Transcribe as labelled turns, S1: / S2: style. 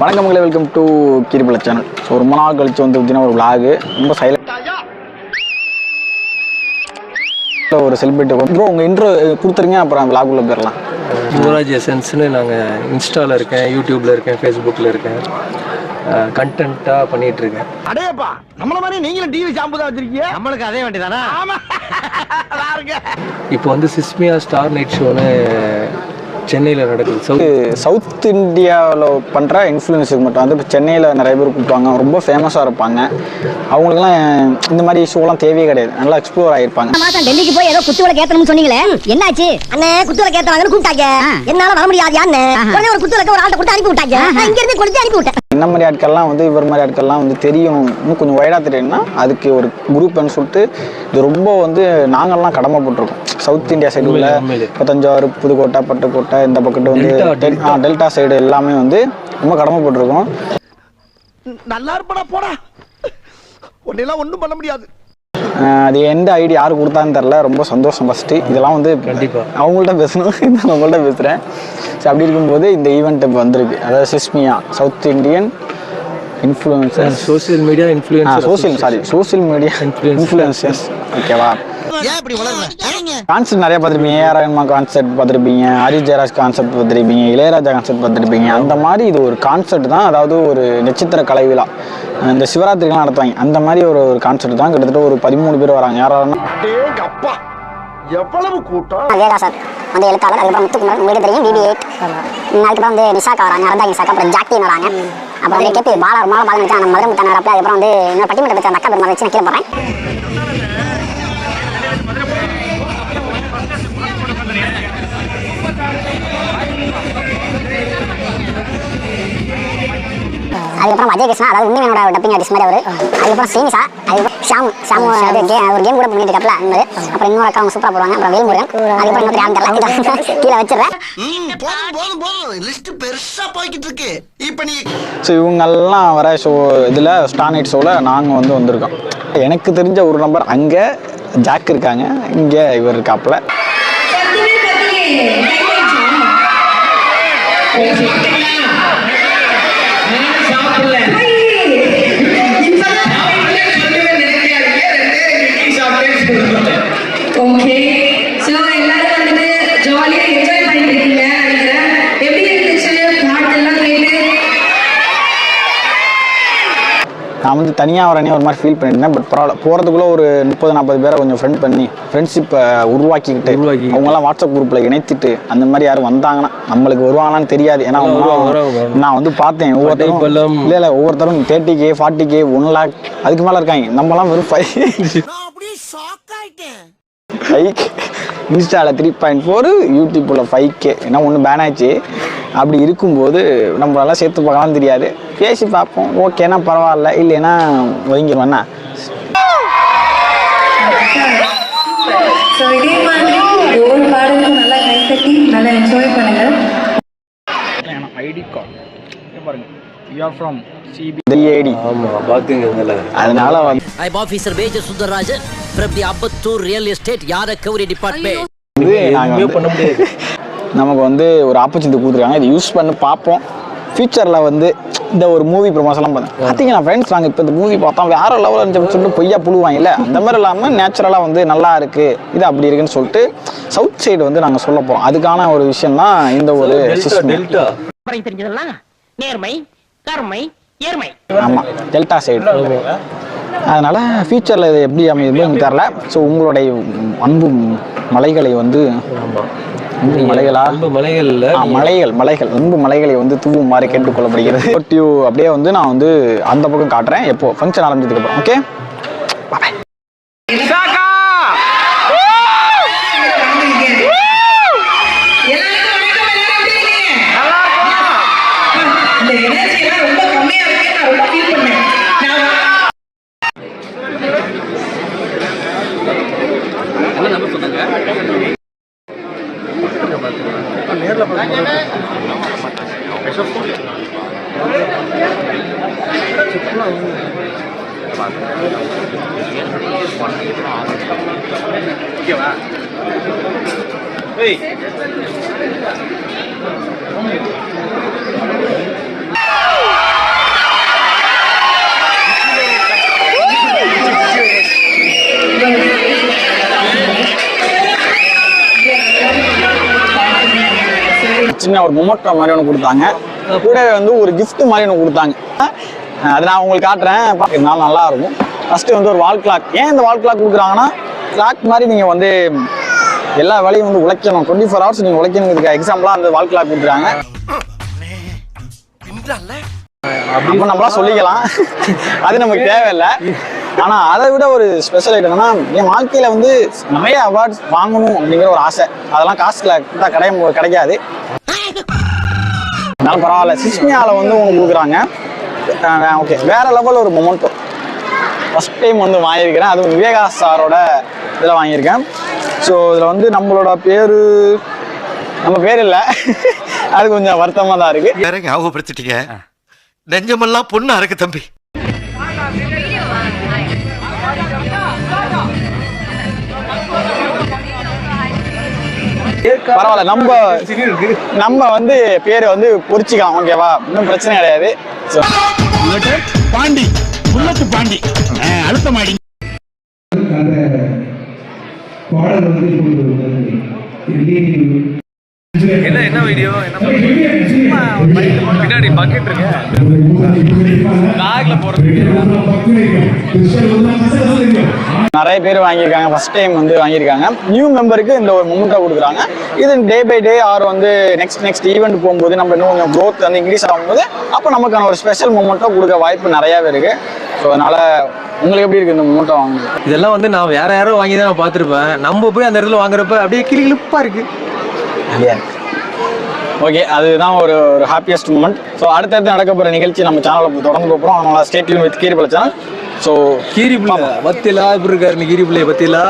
S1: வணக்கம் welcome to கிரிபல channel so ரொம்ப நாள் கழிச்சு வந்து பார்த்தீங்கன்னா ஒரு vlog. ரொம்ப சைலண்ட் ஒரு செலிபிரிட்டி ப்ரோ உங்கள் இன்ட்ரோ கொடுத்துருங்க அப்புறம் vlog உள்ள போயிடலாம்.
S2: யுவராஜ் எசன்ஸ்னு நாங்கள் இன்ஸ்டாவில் இருக்கேன் யூடியூப்பில் இருக்கேன் ஃபேஸ்புக்கில் இருக்கேன். கண்டென்ட்டாக பண்ணிகிட்டு இருக்கேன்.
S3: அடேப்பா நம்மள மாதிரி நீங்களும் டிவி ஷாம்பு தான் வச்சிருக்கீங்க? நம்மளுக்கு அதே வண்டி தானே? ஆமா.
S2: இப்போ வந்து சிஸ்மியா ஸ்டார் நைட் ஷோன்னு சென்னையில் நடக்குது. சவுத்
S1: சவுத் இந்தியாவில் பண்ணுற இன்ஃப்ளூயன்ஸுக்கு மட்டும். வந்து இப்போ சென்னையில் நிறைய பேர் கூப்பிட்டாங்க ரொம்ப ஃபேமஸாக இருப்பாங்க. அவங்களுக்குலாம் இந்த மாதிரி ஷோலாம் தேவையே கிடையாது. நல்லா எக்ஸ்ப்ளோர் ஆகிருப்பாங்க
S4: இந்த மாசம் டெல்லிக்கு போய் ஏதோ குத்து விளக்கு ஏத்தணும்னு சொன்னீங்களே? என்னாச்சு? அண்ணே குத்து விளக்கு ஏத்துறாங்கன்னு கூப்பிட்டாங்க என்னால வர முடியாது உடனே ஒரு குத்து விளக்கு ஒரு ஆள்கிட்ட கொடுத்து அனுப்பி விட்டாங்க. நான் இங்க இருந்து கொடுத்து அனுப்பி விட்டேன்.
S1: இந்த மாதிரி ஆட்கள்லாம் வந்து இவர் மாதிரி ஆட்கள்லாம் வந்து தெரியும் இன்னும் கொஞ்சம் வைடாக தெரியணும்னா அதுக்கு ஒரு குரூப்னு சொல்லிட்டு இது ரொம்ப வந்து நாங்கள்லாம் கடமைப்பட்டிருக்கோம். சவுத் இந்தியா சைடு உள்ள. இப்போ தஞ்சாவூர் புதுக்கோட்டை பட்டுக்கோட்டை இந்த பக்கத்து வந்து
S2: டெல்டா,
S1: டெல்- ஆ, டெல்டா சைடு எல்லாமே வந்து ரொம்ப கடமைப்பட்டிருக்கோம்.
S3: நல்லா இருப்படா போடா. உன்னெல்லாம் ஒண்ணும் பண்ண முடியாது.
S1: அது எந்த ஐடி யார் கொடுத்தான்னு தெரில ரொம்ப சந்தோஷம் ஃபஸ்ட்டு இதெல்லாம் வந்து
S2: கண்டிப்பா.
S1: அவங்கள்ட்ட பேசணும். நான் உங்கள்ட்ட பேசுகிறேன் ஸோ அப்படி இருக்கும்போது இந்த ஈவெண்ட் இப்போ வந்திருக்கு. அதாவது சிஸ்மியா south Indian influencer
S2: social media influencer
S1: social sorry social media. Influencers ஓகேவா
S3: ஏன் இப்படி வளர்ற
S1: கான்செப்ட் நிறைய பார்த்துருப்பீங்க. ஏஆர் ரஹ்மான் கான்செப்ட் பார்த்துருப்பீங்க. ஹரி ஜெயராஜ் கான்செப்ட் பார்த்துருப்பீங்க. இளையராஜா கான்செப்ட் பார்த்துருப்பீங்க. அந்த மாதிரி இது ஒரு கான்செப்ட் தான். அதாவது ஒரு நட்சத்திர கலை விழா. இந்த சிவராத்திரிலாம் நடத்துவாங்க. அந்த மாதிரி ஒரு ஒரு கான்செப்ட் தான். கிட்டத்தட்ட ஒரு பதிமூணு பேர் வராங்க. யாராருன்னா
S3: அப்பா. எவ்வளவு கூட்டம்?
S4: வேகா சார். வந்து எழுத்தாளர் அதுக்கப்புறம் முத்துக்குமார் உங்களுக்கு தெரியும். பிபி எயிட் அதுக்கப்புறம் வந்து நிஷாக்கா வராங்க. அறந்தாங்க நிஷாக்கா அப்புறம் வராங்க. அப்புறம் வந்து கேபி பாலா மாலை பாலன் அந்த மதுரை முத்தான அதுக்கப்புறம் வந்து இன்னொரு பட்டிமன்ற வச்சு அந்த அக்கா பெருமாள் வச்சு நான் கீழே போடுறேன். அதுக்கப்புறம் அஜய் கிருஷ்ணா அதாவது உண்மையோட டப்பிங் ஆர்டிஸ்ட் மாதிரி அவரு. அதுக்கப்புறம் சீனிசா அதுக்கப்புறம் ஷாம் ஷாம் அது கே ஒரு கேம் கூட பண்ணிட்டு இருக்காப்ல அந்த அப்புறம் இன்னொரு அக்கா அவங்க சூப்பரா போடுவாங்க அப்புறம் வேல்முருகன். அதுக்கப்புறம் இன்னொரு யாரும் தெரியல கீழே வச்சிடுறேன்.
S3: போதும் போதும் போதும். லிஸ்ட் பெருசா போய்கிட்டு இருக்கு. இப்ப நீ
S1: ஸோ இவங்கெல்லாம் வர ஷோ இதில் ஸ்டார் நைட் ஷோவில் நாங்கள் வந்து வந்திருக்கோம். எனக்கு தெரிஞ்ச ஒரு நம்பர் அங்கே ஜாக் இருக்காங்க இங்கே இவர் இருக்காப்புல.
S5: ஓகே
S1: நான் வந்து தனியாக வரனே ஒரு மாதிரி ஃபீல் பண்ணியிருந்தேன். பட் பரவாயில்ல. போகிறதுக்குள்ளே ஒரு முப்பது நாற்பது பேரை கொஞ்சம் ஃப்ரெண்ட் பண்ணி ஃப்ரெண்ட்ஷிப்பை உருவாக்கிக்கிட்டு
S2: உருவாக்கி.
S1: அவங்களாம் வாட்ஸ்அப் குரூப்பில் இணைத்துட்டு அந்த மாதிரி யாரும் வந்தாங்கன்னா நம்மளுக்கு வருவாங்களான்னு தெரியாது. ஏன்னா. நான் வந்து பார்த்தேன். ஒவ்வொருத்தரும். இல்லை இல்லை ஒவ்வொருத்தரும் thirty K forty K one lakh அதுக்கு மேலே இருக்காங்க. நம்மலாம் வெறும் ஃபைவ் ஃபைவ் இன்ஸ்டாவில் த்ரீ பாயிண்ட் ஃபோர் யூடியூப்பில் ஃபைவ் கே ஏன்னா ஒன்று பேன் ஆச்சு? அப்படி இருக்கும்போது நம்மளெல்லாம் சேர்த்து பார்க்கலாம் தெரியாது. பேசி பார்ப்போம். ஓகேனா பரவாயில்ல. இல்லைன்னா ஒதுங்கிடுவேண்ணா
S5: சோ இதே மாதிரி ஒவ்வொரு பாடலுக்கும் நல்லா கைத்தட்டி நல்லா என்ஜாய் பண்ணுங்க.
S1: ஐடி கார்டு பாருங்க. யூ ஆர் ஃப்ரம் சிபிஐடி
S2: ஆமாம் பார்க்குங்க இதில்
S1: அதனால வந்து
S6: I'm Officer Major Sundaraj from the Abbattur Real Estate Yadakovri Department.
S1: நாங்கள்
S2: எதுவுமே பண்ண முடியாது.
S1: நமக்கு வந்து ஒரு ஆப்பர்ச்சுனிட்டி கொடுத்துருக்காங்க. இதை யூஸ் பண்ணி பார்ப்போம். ஃபியூச்சரில் வந்து இந்த ஒரு மூவி ப்ரொமோஷன்லாம் பண்ணேன் பார்த்தீங்கன்னா ஃப்ரெண்ட்ஸ் நாங்கள் இப்போ இந்த மூவி பார்த்தோம். வேற லெவலில் இருந்துச்சு சொல்லிட்டு பொய்யா புழுவாங்கல்ல? அந்த மாதிரி இல்லாமல் நேச்சுரலாக வந்து நல்லா இருக்கு. இது அப்படி இருக்குன்னு சொல்லிட்டு சவுத் சைடு வந்து நாங்கள் சொல்ல போகிறோம் அதுக்கான ஒரு விஷயம் தான் இந்த ஒரு
S7: தெரிஞ்சதெல்லாம் நேர்மை கருமை ஏர்மை
S1: ஆமாம் டெல்டா சைடு அதனால் ஃபியூச்சரில் இது எப்படி அமையுது எனக்கு தெரில ஸோ உங்களுடைய அன்பு மலைகளை வந்து அன்பு மலைகளா
S2: ரொம்ப மலைகள்
S1: மலைகள் மலைகள். அன்பு மலைகளை வந்து தூவுமாறு கேட்டுக்கொள்ளப்படுகிறது. டியூ அப்படியே வந்து நான் வந்து அந்த பக்கம் காட்டுறேன். எப்போ? ஃபங்க்ஷன் ஆரம்பிச்சதுக்கு அப்புறம். ஓகே
S5: இந்த
S1: சின்ன ஒரு மொமோட்டோ மாதிரி ஒன்று கொடுத்தாங்க. கூட வந்து ஒரு கிஃப்ட் மாதிரி ஒன்று கொடுத்தாங்க. அது நான் உங்களுக்கு காட்டுறேன். பார்க்கறதுனால நல்லா இருக்கும். ஃபர்ஸ்ட் வந்து ஒரு வால் கிளாக் ஏன் இந்த வால் கிளாக் கொடுக்குறாங்கன்னா கிளாக் மாதிரி நீங்கள் வந்து எல்லா வேலையும் வந்து உழைக்கணும். டுவெண்ட்டி ஃபோர் ஹவர்ஸ் நீங்கள் உழைக்கணுங்கிறதுக்கு எக்ஸாம்பிளாக அந்த வால் கிளாக் கொடுக்குறாங்க. அப்படி நம்மளா சொல்லிக்கலாம். அது நமக்கு தேவையில்லை. ஆனால் அதை விட ஒரு ஸ்பெஷல் என்னன்னா என் வாழ்க்கையில வந்து நிறைய அவார்ட்ஸ் வாங்கணும் அப்படிங்கிற ஒரு ஆசை. அதெல்லாம் காசுல தான் கிடையாது கிடைக்காது. அதனால பரவாயில்ல. சிஸ்மியாவில் வந்து உங்களுக்கு கொடுக்குறாங்க. ஓகே வேற லெவல் ஒரு மொமெண்டோ ஃபர்ஸ்ட் டைம் வந்து வாங்கியிருக்கிறேன். அதுவும் விவேகா சாரோட இதில் வாங்கியிருக்கேன். ஸோ இதில் வந்து நம்மளோட பேர் நம்ம பேர் இல்லை. அது கொஞ்சம் வருத்தமாக தான் இருக்குது
S3: வேற ஞாபகப்படுத்திட்டீங்க. நெஞ்சமெல்லாம் பொண்ணாக இருக்கு தம்பி.
S1: பரவாயில்ல நம்ம நம்ம வந்து பேரை வந்து பொறிச்சிக்கலாம் ஓகேவா இன்னும் பிரச்சனை கிடையாது.
S8: பாண்டி புல்லட்டு பாண்டி. அடுத்த மாடி.
S9: பாடல் வந்து
S2: என்ன என்ன வீடியோ என்ன பின்னாடி பக்கெட் இருக்கு. பேக்ல போறதுக்கு
S1: நிறைய பேர் வாங்கியிருக்காங்க. ஃபர்ஸ்ட் டைம் வந்து வாங்கியிருக்காங்க. நியூ மெம்பருக்கு இந்த ஒரு மொமெண்ட்டாக கொடுக்குறாங்க. இது டே பை டே ஆர் வந்து நெக்ஸ்ட் நெக்ஸ்ட் ஈவெண்ட் போகும்போது நம்ம இன்னும் கொஞ்சம் growth வந்து இன்க்ரீஸ் ஆகும்போது அப்போ நமக்கான ஒரு ஸ்பெஷல் மொமெண்ட்டாக கொடுக்க வாய்ப்பு நிறையாவே இருக்கு. ஸோ அதனால உங்களுக்கு எப்படி இருக்கு இந்த மொமெண்ட்டை வாங்குறது?
S2: இதெல்லாம் வந்து நான் வேற யாரோ வாங்கி தான் நான் பார்த்துருப்பேன். நம்ம போய் அந்த இடத்துல வாங்குறப்ப அப்படியே கிளிகிளிப்பா இருக்கு.
S1: ஓகே அதுதான் ஒரு ஒரு ஹாப்பியஸ்ட் மூமெண்ட் ஸோ அடுத்தடுத்து நடக்க போகிற நிகழ்ச்சி நம்ம சேனலில் தொடர்ந்து போகிறோம் அதனால ஸ்டேட்யூன் வித் கீரி சேனல் ஸோ
S2: கீரி பிள்ளை பத்திலா இப்படி இருக்காரு கீரி பிள்ளைய பத்திலா